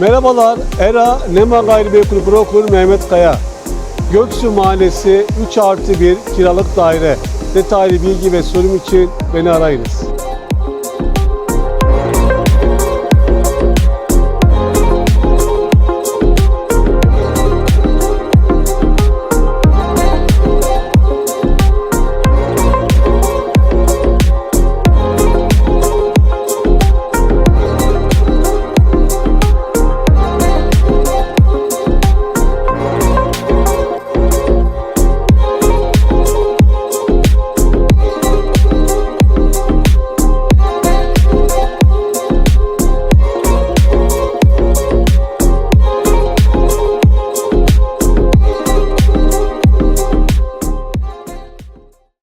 Merhabalar, ERA Nema Gayrimenkul Broker Mehmet Kaya. Göksu Mahallesi 3 artı 1 kiralık daire. Detaylı bilgi ve sorum için beni arayınız.